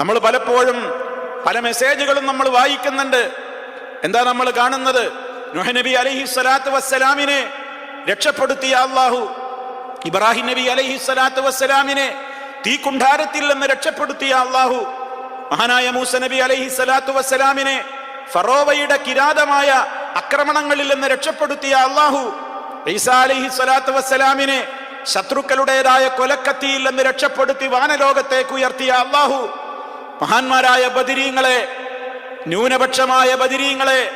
നമ്മൾ പലപ്പോഴും പല മെസ്സേജുകളും നമ്മൾ വായിക്കുന്നുണ്ട്. എന്താ നമ്മൾ കാണുന്നത്? നബി അലഹി സ്വലാത്തു വസ്സലാമിനെ രക്ഷപ്പെടുത്തിയ അള്ളാഹു. ഇബ്രാഹിം നബി അലഹി സ്വലാത്തു വസ്സലാമിനെ തീക്കുണ്ഠാരത്തിൽ നിന്ന് രക്ഷപ്പെടുത്തിയ അള്ളാഹു. മഹാനായ മൂസ നബി അലഹി സ്വലാത്തു വസ്സലാമിനെ ഫറോവയുടെ കിരാതമായ ആക്രമണങ്ങളിൽ നിന്ന് രക്ഷപ്പെടുത്തിയ അള്ളാഹു. ഈസാ അലഹി സ്വലാത്തു വസ്സലാമിനെ ശത്രുക്കളുടേതായ കൊലക്കത്തിയിൽ നിന്ന് രക്ഷപ്പെടുത്തി വാനലോകത്തേക്ക് ഉയർത്തിയ അള്ളാഹു. മഹാന്മാരായ ബദിരീങ്ങളെ ന്യൂനപക്ഷമായ ബദിരീങ്ങളെ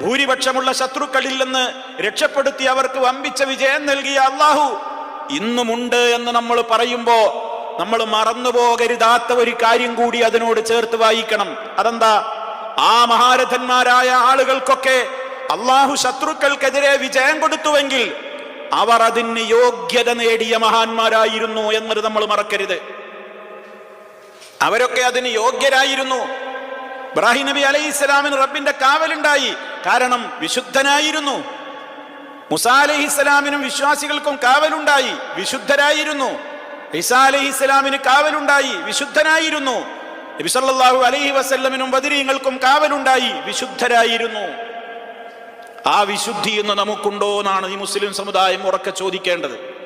ഭൂരിപക്ഷമുള്ള ശത്രുക്കളിൽ നിന്ന് രക്ഷപ്പെടുത്തി അവർക്ക് വമ്പിച്ച വിജയം നൽകിയ അള്ളാഹു ഇന്നുമുണ്ട് എന്ന് നമ്മൾ പറയുമ്പോ നമ്മൾ മറന്നുപോകരുതാത്ത ഒരു കാര്യം കൂടി അതിനോട് ചേർത്ത് വായിക്കണം. അതെന്താ? ആ മഹാരഥന്മാരായ ആളുകൾക്കൊക്കെ അള്ളാഹു ശത്രുക്കൾക്കെതിരെ വിജയം കൊടുത്തുവെങ്കിൽ അവർ അതിന് യോഗ്യത നേടിയ മഹാന്മാരായിരുന്നു എന്നത് നമ്മൾ മറക്കരുത്. അവരൊക്കെ അതിന് യോഗ്യരായിരുന്നു. ഇബ്രാഹിം നബി അലൈഹി ഇസ്ലാമിന് റബ്ബിന്റെ കാവലുണ്ടായി. കാരണം വിശുദ്ധനായിരുന്നു. മുസാ അലഹി ഇസ്ലാമിനും വിശ്വാസികൾക്കും കാവലുണ്ടായി. വിശുദ്ധരായിരുന്നു. ഈസാ അലഹി ഇസ്ലാമിന് കാവലുണ്ടായി. വിശുദ്ധനായിരുന്നു. നബിസല്ലാഹു അലൈഹി വസല്ലമിനും ബദരീങ്ങൾക്കും കാവലുണ്ടായി. വിശുദ്ധരായിരുന്നു. ആ വിശുദ്ധി എന്ന് നമുക്കുണ്ടോ എന്നാണ് ഈ മുസ്ലിം സമുദായം ഉറക്കെ ചോദിക്കേണ്ടത്.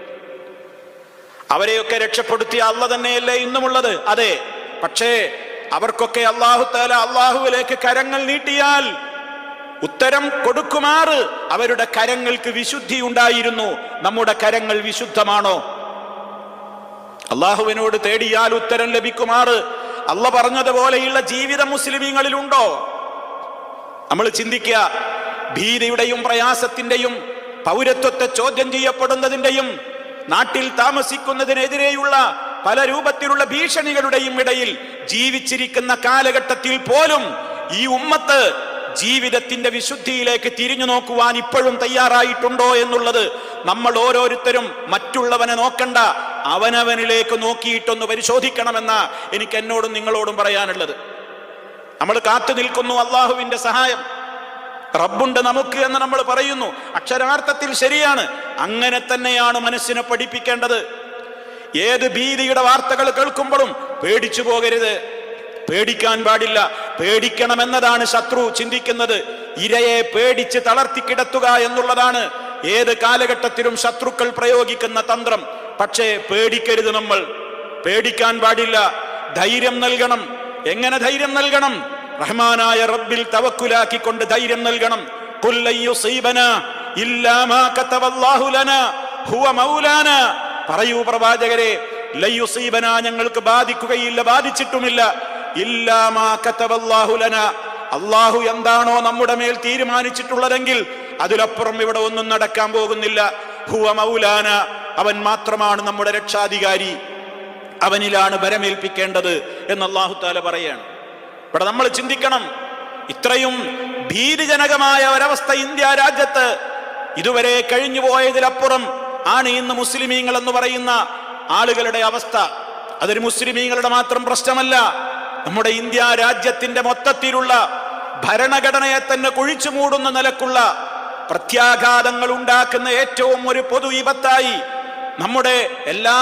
അവരെയൊക്കെ രക്ഷപ്പെടുത്തിയ അല്ല തന്നെയല്ലേ ഇന്നുമുള്ളത്? അതെ. പക്ഷേ അവർക്കൊക്കെ അള്ളാഹു താല അള്ളാഹുവിലേക്ക് കരങ്ങൾ നീട്ടിയാൽ ഉത്തരം കൊടുക്കുമാറ്. അവരുടെ കരങ്ങൾക്ക് വിശുദ്ധി ഉണ്ടായിരുന്നു. നമ്മുടെ കരങ്ങൾ വിശുദ്ധമാണോ? അള്ളാഹുവിനോട് തേടിയാൽ ഉത്തരം ലഭിക്കുമാറ്. അല്ല പറഞ്ഞതുപോലെയുള്ള ജീവിതം മുസ്ലിമീങ്ങളിലുണ്ടോ? നമ്മൾ ചിന്തിക്കുക ഭീതിയുടെയും പ്രയാസത്തിന്റെയും പൗരത്വത്തെ ചോദ്യം ചെയ്യപ്പെടുന്നതിന്റെയും നാട്ടിൽ താമസിക്കുന്നതിനെതിരെയുള്ള പല രൂപത്തിലുള്ള ഭീഷണികളുടെയും ഇടയിൽ ജീവിച്ചിരിക്കുന്ന കാലഘട്ടത്തിൽ പോലും ഈ ഉമ്മത്ത് ജീവിതത്തിന്റെ വിശുദ്ധിയിലേക്ക് തിരിഞ്ഞു നോക്കുവാൻ ഇപ്പോഴും തയ്യാറായിട്ടുണ്ടോ എന്നുള്ളത് നമ്മൾ ഓരോരുത്തരും മറ്റുള്ളവനെ നോക്കണ്ട അവനവനിലേക്ക് നോക്കിയിട്ടൊന്ന് പരിശോധിക്കണമെന്ന എനിക്ക് എന്നോടും നിങ്ങളോടും പറയാനുള്ളത്. നമ്മൾ കാത്തു നിൽക്കുന്നു അള്ളാഹുവിന്റെ സഹായം. റബ്ബുണ്ട് നമുക്ക് എന്ന് നമ്മൾ പറയുന്നു. അക്ഷരാർത്ഥത്തിൽ ശരിയാണ്. അങ്ങനെ തന്നെയാണ് മനസ്സിനെ പഠിപ്പിക്കേണ്ടത്. ഏത് ഭീതിയുടെ വാർത്തകൾ കേൾക്കുമ്പോഴും പേടിച്ചു പോകരുത്. പേടിക്കാൻ പാടില്ല. പേടിക്കണമെന്നതാണ് ശത്രു ചിന്തിക്കുന്നത്. ഇരയെ പേടിച്ച് തളർത്തി കിടത്തുക എന്നുള്ളതാണ് ഏത് കാലഘട്ടത്തിലും ശത്രുക്കൾ പ്രയോഗിക്കുന്ന തന്ത്രം. പക്ഷേ പേടിക്കരുത് നമ്മൾ. പേടിക്കാൻ പാടില്ല. ധൈര്യം നൽകണം. എങ്ങനെ ധൈര്യം നൽകണം? റഹ്മാനായ റബ്ബിൽ തവക്കുലാക്കിക്കൊണ്ട് ധൈര്യം നൽകണം. ഇല്ലാ മാ കതബല്ലാഹു ലനാ ഹുവ മൗലാനാ പറയൂ പ്രവാചകരെ ലയുസീബന യുസീബനാ ഞങ്ങൾക്ക് ബാധിക്കുകയില്ല ബാധിച്ചിട്ടുമില്ല. ഇല്ലാ മാ കതബല്ലാഹു ലനാ. അള്ളാഹു എന്താണോ നമ്മുടെ മേൽ തീരുമാനിച്ചിട്ടുള്ളതെങ്കിൽ അതിലപ്പുറം ഇവിടെ ഒന്നും നടക്കാൻ പോകുന്നില്ല. ഹുവ മൗലാന. അവൻ മാത്രമാണ് നമ്മുടെ രക്ഷാധികാരി. അവനിലാണ് വരമേൽപ്പിക്കേണ്ടത് എന്ന് അള്ളാഹു താല പറയാണ്. ഇവിടെ നമ്മൾ ചിന്തിക്കണം. ഇത്രയും ഭീതിജനകമായ ഒരവസ്ഥ ഇന്ത്യ രാജ്യത്ത് ഇതുവരെ കഴിഞ്ഞു പോയതിലപ്പുറം ആണ് ഇന്ന് മുസ്ലിമീങ്ങൾ എന്ന് പറയുന്ന ആളുകളുടെ അവസ്ഥ. അതൊരു മുസ്ലിമീങ്ങളുടെ മാത്രം പ്രശ്നമല്ല. നമ്മുടെ ഇന്ത്യ രാജ്യത്തിന്റെ മൊത്തത്തിലുള്ള ഭരണഘടനയെ തന്നെ കുഴിച്ചു മൂടുന്ന നിലക്കുള്ള പ്രത്യാഘാതങ്ങൾ ഉണ്ടാക്കുന്ന ഏറ്റവും ഒരു പൊതു വിപത്തായി നമ്മുടെ എല്ലാ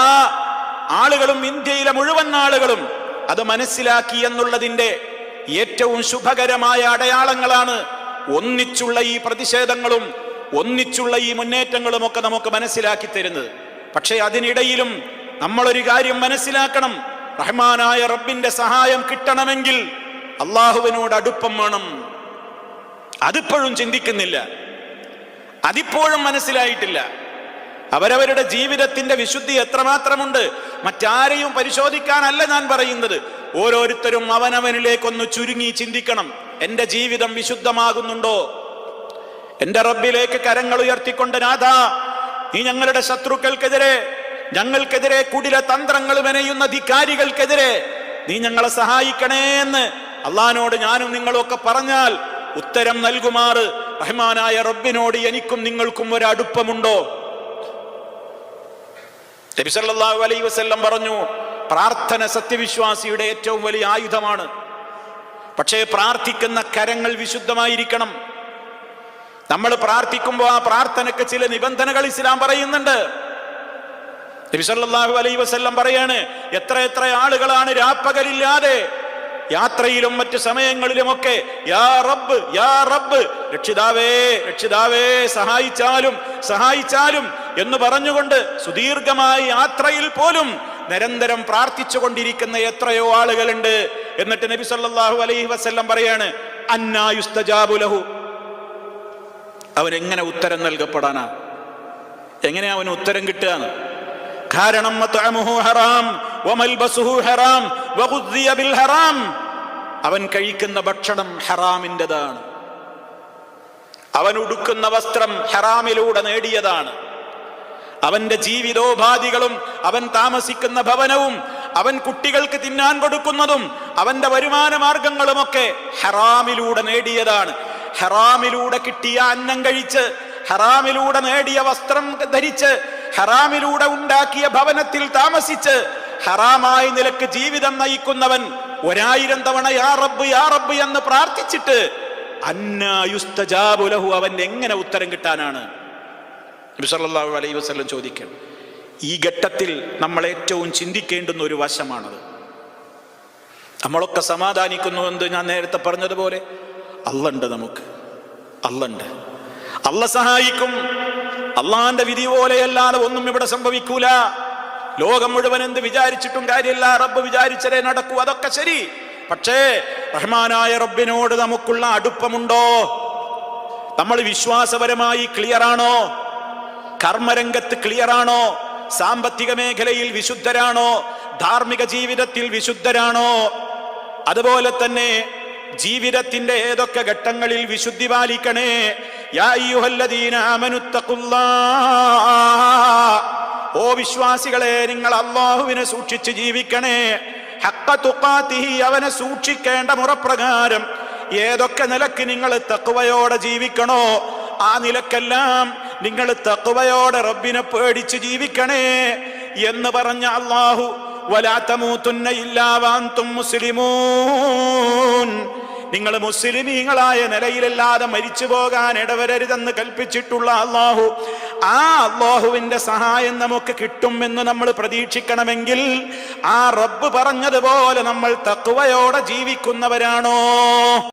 ആളുകളും ഇന്ത്യയിലെ മുഴുവൻ ആളുകളും അത് മനസ്സിലാക്കി എന്നുള്ളതിന്റെ ഏറ്റവും ശുഭകരമായ അടയാളങ്ങളാണ് ഒന്നിച്ചുള്ള ഈ പ്രതിഷേധങ്ങളും ഒന്നിച്ചുള്ള ഈ മുന്നേറ്റങ്ങളും ഒക്കെ നമുക്ക് മനസ്സിലാക്കി തരുന്നത്. പക്ഷേ അതിനിടയിലും നമ്മളൊരു കാര്യം മനസ്സിലാക്കണം. റഹ്മാനായ റബ്ബിന്റെ സഹായം കിട്ടണമെങ്കിൽ അള്ളാഹുവിനോട് അടുപ്പം വേണം. അതിപ്പോഴും ചിന്തിക്കുന്നില്ല. അതിപ്പോഴും മനസ്സിലായിട്ടില്ല. അവരവരുടെ ജീവിതത്തിന്റെ വിശുദ്ധി എത്രമാത്രമുണ്ട് മറ്റാരെയും പരിശോധിക്കാനല്ല ഞാൻ പറയുന്നത്. ഓരോരുത്തരും അവനവനിലേക്കൊന്ന് ചുരുങ്ങി ചിന്തിക്കണം. എന്റെ ജീവിതം വിശുദ്ധമാകുന്നുണ്ടോ? എന്റെ റബ്ബിലേക്ക് കരങ്ങൾ ഉയർത്തിക്കൊണ്ട് നാഥ നീ ഞങ്ങളുടെ ശത്രുക്കൾക്കെതിരെ ഞങ്ങൾക്കെതിരെ കുടില തന്ത്രങ്ങൾ മെനയുന്ന ധിക്കാരികൾക്കെതിരെ നീ ഞങ്ങളെ സഹായിക്കണേ എന്ന് അള്ളഹാനോട് ഞാനും നിങ്ങളും ഒക്കെ പറഞ്ഞാൽ ഉത്തരം നൽകുമാറ്. റഹ്മാനായ റബ്ബിനോട് എനിക്കും നിങ്ങൾക്കും ഒരു അടുപ്പമുണ്ടോ? നബി സല്ലല്ലാഹു അലൈഹി വസല്ലം പറഞ്ഞു പ്രാർത്ഥന സത്യവിശ്വാസിയുടെ ഏറ്റവും വലിയ ആയുധമാണ്. പക്ഷേ പ്രാർത്ഥിക്കുന്ന കരങ്ങൾ വിശുദ്ധമായിരിക്കണം. നമ്മൾ പ്രാർത്ഥിക്കുമ്പോൾ ആ പ്രാർത്ഥനയ്ക്ക് ചില നിബന്ധനകൾ ഇസ്ലാം പറയുന്നുണ്ട്. നബി അലൈ വസല്ലം പറയാണ് എത്ര എത്ര ആളുകളാണ് രാപ്പകലില്ലാതെ യാത്രയിലും മറ്റു സമയങ്ങളിലുമൊക്കെ യാ റബ്ബ് യാ റബ്ബ് രക്ഷിതാവേ രക്ഷിതാവേ സഹായിച്ചാലും സഹായിച്ചാലും എന്ന് പറഞ്ഞുകൊണ്ട് സുദീർഘമായ യാത്രയിൽ പോലും നിരന്തരം പ്രാർത്ഥിച്ചു കൊണ്ടിരിക്കുന്ന എത്രയോ ആളുകളുണ്ട്. എന്നിട്ട് നബി സല്ലാഹു അലൈഹി വസല്ലം പറയാണ് അന്നായുസ്തജാബു എങ്ങനെ ഉത്തരം നൽകപ്പെടാനാ? എങ്ങനെ അവന് ഉത്തരം കിട്ടുകയാണ് കാരണം ഹറാം ഹറാം ഹറാം. അവൻ കഴിക്കുന്ന ഭക്ഷണം ഹറാമിന്റെതാണ്. അവൻ ഉടുക്കുന്ന വസ്ത്രം ഹറാമിലൂടെ നേടിയതാണ്. അവന്റെ ജീവിതോപാധികളും അവൻ താമസിക്കുന്ന ഭവനവും അവൻ കുട്ടികൾക്ക് തിന്നാൻ കൊടുക്കുന്നതും അവന്റെ വരുമാന മാർഗങ്ങളുമൊക്കെ ഹറാമിലൂടെ നേടിയതാണ്. ഹറാമിലൂടെ കിട്ടിയ അന്നം കഴിച്ച് ഹറാമിലൂടെ നേടിയ വസ്ത്രം ധരിച്ച് ഹറാമിലൂടെ ഉണ്ടാക്കിയ ഭവനത്തിൽ താമസിച്ച് ഹറാമായി നിലയ്ക്ക് ജീവിതം നയിക്കുന്നവൻ ഒരായിരം തവണ യാ റബ്ബ് യാ റബ്ബ് എന്ന് പ്രാർത്ഥിച്ചിട്ട് അന്നായുസ്തജാബുലഹു അവൻ എങ്ങനെ ഉത്തരം കിട്ടാനാണ്? നബി സല്ലല്ലാഹു അലൈഹി വസല്ലം ചോദിക്കണം ഈ ഘട്ടത്തിൽ നമ്മൾ ഏറ്റവും ചിന്തിക്കേണ്ടുന്ന ഒരു വശമാണത്. നമ്മളൊക്കെ സമാധാനിക്കുന്നു എന്ന് ഞാൻ നേരത്തെ പറഞ്ഞതുപോലെ അല്ലുണ്ട് നമുക്ക്. അല്ലുണ്ട് അല്ല സഹായിക്കും. അള്ളാന്റെ വിധി പോലെയല്ലാതെ ഒന്നും ഇവിടെ സംഭവിക്കൂല. ലോകം മുഴുവൻ എന്ത് വിചാരിച്ചിട്ടും കാര്യമില്ല. റബ്ബ് വിചാരിച്ചതേ നടക്കൂ. അതൊക്കെ ശരി. പക്ഷേ റഹ്മാനായ റബ്ബിനോട് നമുക്കുള്ള അടുപ്പമുണ്ടോ? നമ്മൾ വിശ്വാസപരമായി ക്ലിയർ ആണോ കർമ്മരംഗത്ത് ക്ലിയർ ആണോ സാമ്പത്തിക മേഖലയിൽ വിശുദ്ധരാണോ? ധാർമ്മിക ജീവിതത്തിൽ വിശുദ്ധരാണോ? അതുപോലെ തന്നെ ജീവിതത്തിന്റെ ഏതൊക്കെ ഘട്ടങ്ങളിൽ വിശുദ്ധി പാലിക്കണേ. ഓ വിശ്വാസികളെ നിങ്ങൾ അള്ളാഹുവിനെ സൂക്ഷിച്ച് ജീവിക്കണേ. ഹക്ക തുക്കാത്തിഹി അവനെ സൂക്ഷിക്കേണ്ട മുറപ്രകാരം ഏതൊക്കെ നിലയ്ക്ക് നിങ്ങൾ തക്കുവയോടെ ജീവിക്കണോ ആ നിലക്കെല്ലാം നിങ്ങൾ തക്കുവയോടെ റബ്ബിനെ പേടിച്ച് ജീവിക്കണേ എന്ന് പറഞ്ഞ അള്ളാഹു വലാത്തമൂത്തുന്ന ഇല്ലാവാന്തും മുസ്ലിമൂൻ. നിങ്ങൾ മുസ്ലിമീങ്ങളായ നിലയിലല്ലാതെ മരിച്ചു പോകാൻ ഇടവരരുതെന്ന് കൽപ്പിച്ചിട്ടുള്ള അള്ളാഹു ആ അള്ളാഹുവിന്റെ സഹായം നമുക്ക് കിട്ടുമെന്ന് നമ്മൾ പ്രതീക്ഷിക്കണമെങ്കിൽ ആ റബ്ബ് പറഞ്ഞതുപോലെ നമ്മൾ തക്കുവയോടെ ജീവിക്കുന്നവരാണോ?